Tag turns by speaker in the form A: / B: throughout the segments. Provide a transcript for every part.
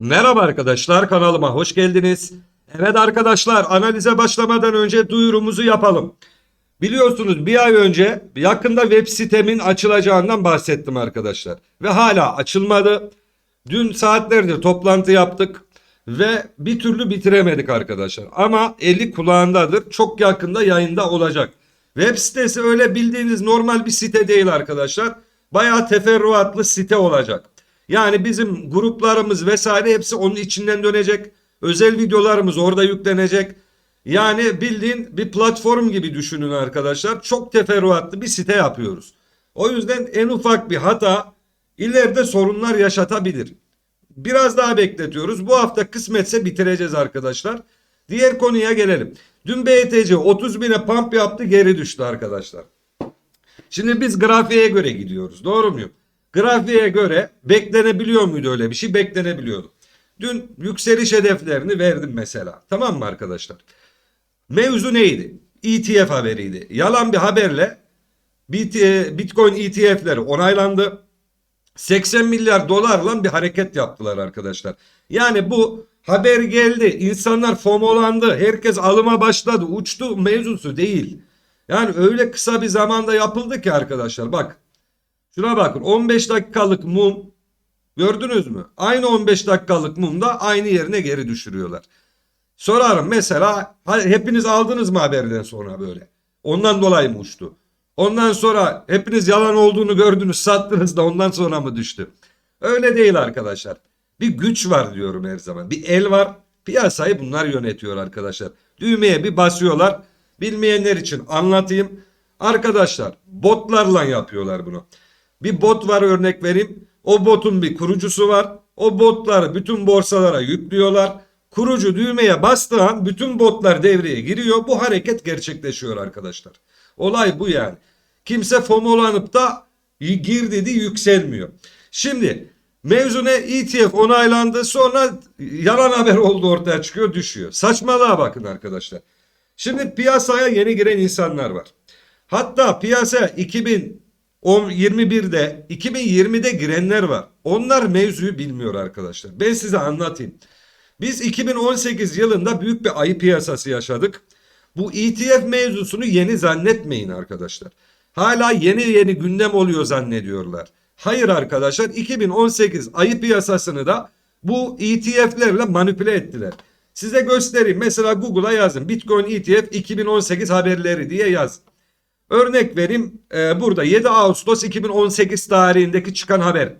A: Merhaba arkadaşlar kanalıma hoş geldiniz. Evet arkadaşlar analize başlamadan önce duyurumuzu yapalım. Biliyorsunuz bir ay önce yakında web sitemin açılacağından bahsettim arkadaşlar. Ve hala açılmadı. Dün saatlerdir toplantı yaptık ve bir türlü bitiremedik arkadaşlar. Ama eli kulağındadır. Çok yakında yayında olacak. Web sitesi öyle bildiğiniz normal bir site değil arkadaşlar. Bayağı teferruatlı site olacak. Yani bizim gruplarımız vesaire hepsi onun içinden dönecek. Özel videolarımız orada yüklenecek. Yani bildiğin bir platform gibi düşünün arkadaşlar. Çok teferruatlı bir site yapıyoruz. O yüzden en ufak bir hata ileride sorunlar yaşatabilir. Biraz daha bekletiyoruz. Bu hafta kısmetse bitireceğiz arkadaşlar. Diğer konuya gelelim. Dün BTC 30 bine pump yaptı geri düştü arkadaşlar. Şimdi biz grafiğe göre gidiyoruz. Doğru muyum? Grafiğe göre beklenebiliyor muydu öyle bir şey? Beklenebiliyordu. Dün yükseliş hedeflerini verdim mesela. Tamam mı arkadaşlar? Mevzu neydi? ETF haberiydi. Yalan bir haberle e, Bitcoin ETF'leri onaylandı. 80 milyar dolarla bir hareket yaptılar arkadaşlar. Yani bu haber geldi. insanlar FOMO'landı. Herkes alıma başladı. Uçtu mevzusu değil. Yani öyle kısa bir zamanda yapıldı ki arkadaşlar. Bak şuna bakın 15 dakikalık mum gördünüz mü? Aynı 15 dakikalık mum da aynı yerine geri düşürüyorlar. Sorarım mesela hepiniz aldınız mı haberden sonra böyle? Ondan dolayı mı uçtu? Ondan sonra hepiniz yalan olduğunu gördünüz sattınız da ondan sonra mı düştü? Öyle değil arkadaşlar. Bir güç var diyorum her zaman. Bir el var. Piyasayı bunlar yönetiyor arkadaşlar. Düğmeye bir basıyorlar. Bilmeyenler için anlatayım. Arkadaşlar botlarla yapıyorlar bunu. Bir bot var örnek vereyim. O botun bir kurucusu var. O botları bütün borsalara yüklüyorlar. Kurucu düğmeye bastığı an bütün botlar devreye giriyor. Bu hareket gerçekleşiyor arkadaşlar. Olay bu yani. Kimse FOMO'lanıp da gir dedi yükselmiyor. Şimdi mevzune ETF onaylandı sonra yalan haber oldu ortaya çıkıyor düşüyor. Saçmalığa bakın arkadaşlar. Şimdi piyasaya yeni giren insanlar var. Hatta piyasa 2000 21'de 2020'de girenler var. Onlar mevzuyu bilmiyor arkadaşlar. Ben size anlatayım. Biz 2018 yılında büyük bir ayı piyasası yaşadık. Bu ETF mevzusunu yeni zannetmeyin arkadaşlar. Hala yeni yeni gündem oluyor zannediyorlar. Hayır arkadaşlar 2018 ayı piyasasını da bu ETF'lerle manipüle ettiler. Size göstereyim. Mesela Google'a yazın. Bitcoin ETF 2018 haberleri diye yaz. Örnek vereyim. Ee, burada 7 Ağustos 2018 tarihindeki çıkan haber.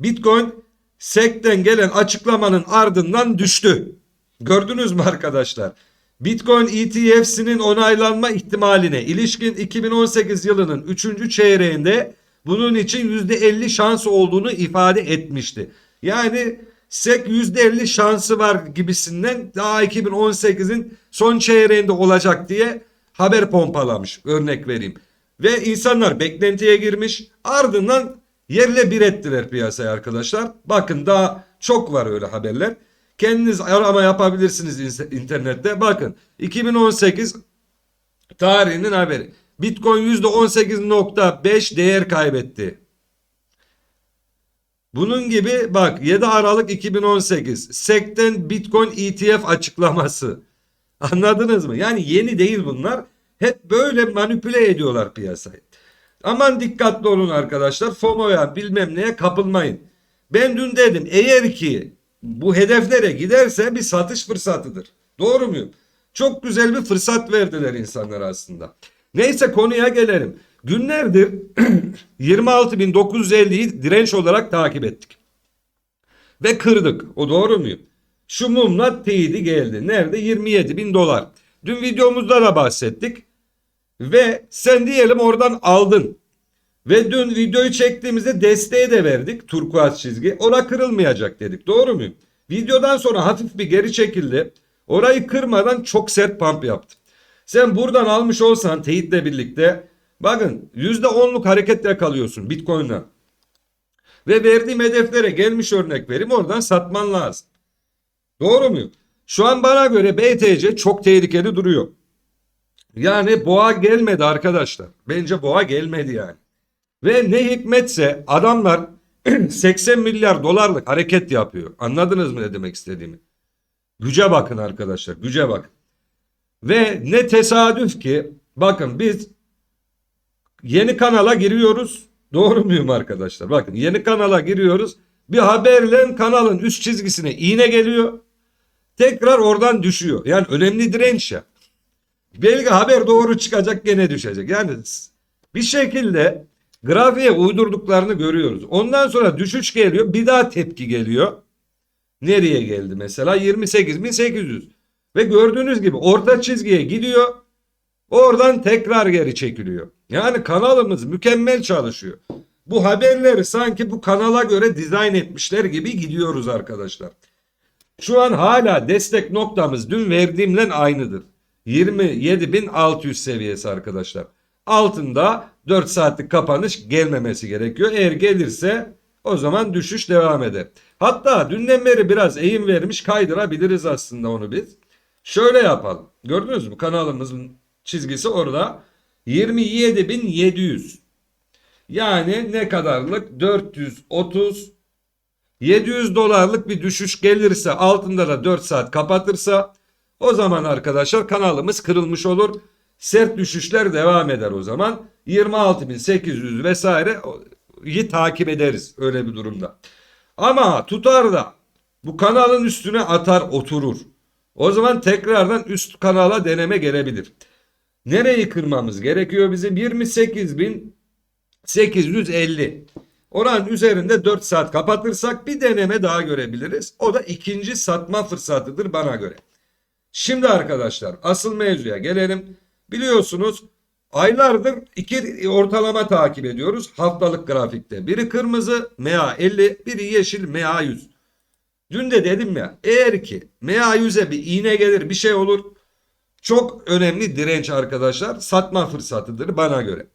A: Bitcoin SEC'ten gelen açıklamanın ardından düştü. Gördünüz mü arkadaşlar? Bitcoin ETF'sinin onaylanma ihtimaline ilişkin 2018 yılının 3. çeyreğinde bunun için %50 şans olduğunu ifade etmişti. Yani SEC %50 şansı var gibisinden daha 2018'in son çeyreğinde olacak diye haber pompalamış örnek vereyim. Ve insanlar beklentiye girmiş ardından yerle bir ettiler piyasayı arkadaşlar. Bakın daha çok var öyle haberler. Kendiniz arama yapabilirsiniz in- internette. Bakın 2018 tarihinin haberi. Bitcoin %18.5 değer kaybetti. Bunun gibi bak 7 Aralık 2018 SEC'ten Bitcoin ETF açıklaması. Anladınız mı? Yani yeni değil bunlar. Hep böyle manipüle ediyorlar piyasayı. Aman dikkatli olun arkadaşlar. FOMO'ya bilmem neye kapılmayın. Ben dün dedim eğer ki bu hedeflere giderse bir satış fırsatıdır. Doğru muyum? Çok güzel bir fırsat verdiler insanlar aslında. Neyse konuya gelelim. Günlerdir 26.950'yi direnç olarak takip ettik. Ve kırdık. O doğru muyum? Şu mumla teyidi geldi. Nerede? 27 bin dolar. Dün videomuzda da bahsettik. Ve sen diyelim oradan aldın. Ve dün videoyu çektiğimizde desteği de verdik. Turkuaz çizgi. Ora kırılmayacak dedik. Doğru muyum? Videodan sonra hafif bir geri çekildi. Orayı kırmadan çok sert pump yaptı. Sen buradan almış olsan teyitle birlikte bakın %10'luk hareket yakalıyorsun Bitcoin'la. Ve verdiğim hedeflere gelmiş örnek vereyim oradan satman lazım. Doğru muyum? Şu an bana göre BTC çok tehlikeli duruyor. Yani boğa gelmedi arkadaşlar. Bence boğa gelmedi yani. Ve ne hikmetse adamlar 80 milyar dolarlık hareket yapıyor. Anladınız mı ne demek istediğimi? Güce bakın arkadaşlar, güce bakın. Ve ne tesadüf ki bakın biz yeni kanala giriyoruz. Doğru muyum arkadaşlar? Bakın yeni kanala giriyoruz. Bir haberle kanalın üst çizgisine iğne geliyor. Tekrar oradan düşüyor. Yani önemli direnç ya. Belki haber doğru çıkacak gene düşecek. Yani bir şekilde grafiğe uydurduklarını görüyoruz. Ondan sonra düşüş geliyor. Bir daha tepki geliyor. Nereye geldi mesela? 28.800. Ve gördüğünüz gibi orta çizgiye gidiyor. Oradan tekrar geri çekiliyor. Yani kanalımız mükemmel çalışıyor. Bu haberleri sanki bu kanala göre dizayn etmişler gibi gidiyoruz arkadaşlar. Şu an hala destek noktamız dün verdiğimle aynıdır. 27.600 seviyesi arkadaşlar. Altında 4 saatlik kapanış gelmemesi gerekiyor. Eğer gelirse o zaman düşüş devam eder. Hatta dünden beri biraz eğim vermiş kaydırabiliriz aslında onu biz. Şöyle yapalım. Gördünüz mü kanalımızın çizgisi orada. 27.700. Yani ne kadarlık? 430 700 dolarlık bir düşüş gelirse altında da 4 saat kapatırsa o zaman arkadaşlar kanalımız kırılmış olur. Sert düşüşler devam eder o zaman. 26.800 vesaire iyi takip ederiz öyle bir durumda. Ama tutar da bu kanalın üstüne atar oturur. O zaman tekrardan üst kanala deneme gelebilir. Nereyi kırmamız gerekiyor bizim? 28.850. Oranın üzerinde 4 saat kapatırsak bir deneme daha görebiliriz. O da ikinci satma fırsatıdır bana göre. Şimdi arkadaşlar asıl mevzuya gelelim. Biliyorsunuz aylardır iki ortalama takip ediyoruz haftalık grafikte. Biri kırmızı MA 50, biri yeşil MA 100. Dün de dedim ya eğer ki MA 100'e bir iğne gelir bir şey olur. Çok önemli direnç arkadaşlar. Satma fırsatıdır bana göre.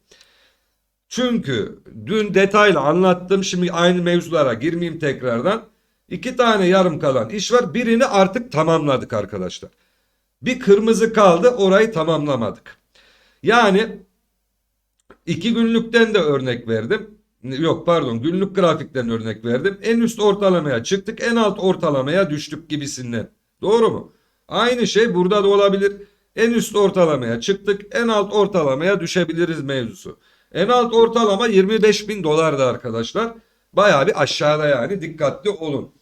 A: Çünkü dün detaylı anlattım. Şimdi aynı mevzulara girmeyeyim tekrardan. İki tane yarım kalan iş var. Birini artık tamamladık arkadaşlar. Bir kırmızı kaldı orayı tamamlamadık. Yani iki günlükten de örnek verdim. Yok pardon günlük grafikten örnek verdim. En üst ortalamaya çıktık en alt ortalamaya düştük gibisinden. Doğru mu? Aynı şey burada da olabilir. En üst ortalamaya çıktık en alt ortalamaya düşebiliriz mevzusu. En alt ortalama 25 bin dolardı arkadaşlar. Bayağı bir aşağıda yani dikkatli olun.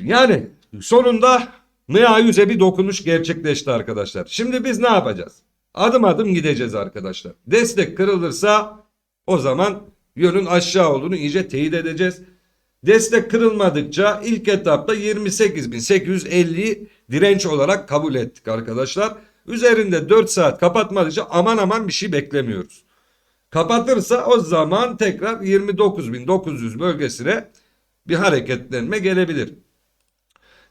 A: Yani sonunda MA100'e bir dokunuş gerçekleşti arkadaşlar. Şimdi biz ne yapacağız? Adım adım gideceğiz arkadaşlar. Destek kırılırsa o zaman yönün aşağı olduğunu iyice teyit edeceğiz. Destek kırılmadıkça ilk etapta 28.850'yi direnç olarak kabul ettik arkadaşlar. Üzerinde 4 saat kapatmadıkça aman aman bir şey beklemiyoruz. Kapatırsa o zaman tekrar 29.900 bölgesine bir hareketlenme gelebilir.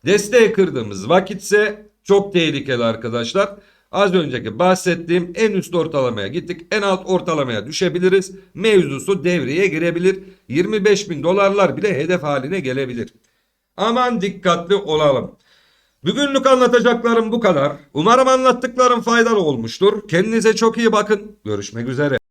A: Desteği kırdığımız vakitse çok tehlikeli arkadaşlar. Az önceki bahsettiğim en üst ortalamaya gittik. En alt ortalamaya düşebiliriz. Mevzusu devreye girebilir. 25 bin dolarlar bile hedef haline gelebilir. Aman dikkatli olalım. Bugünlük anlatacaklarım bu kadar. Umarım anlattıklarım faydalı olmuştur. Kendinize çok iyi bakın. Görüşmek üzere.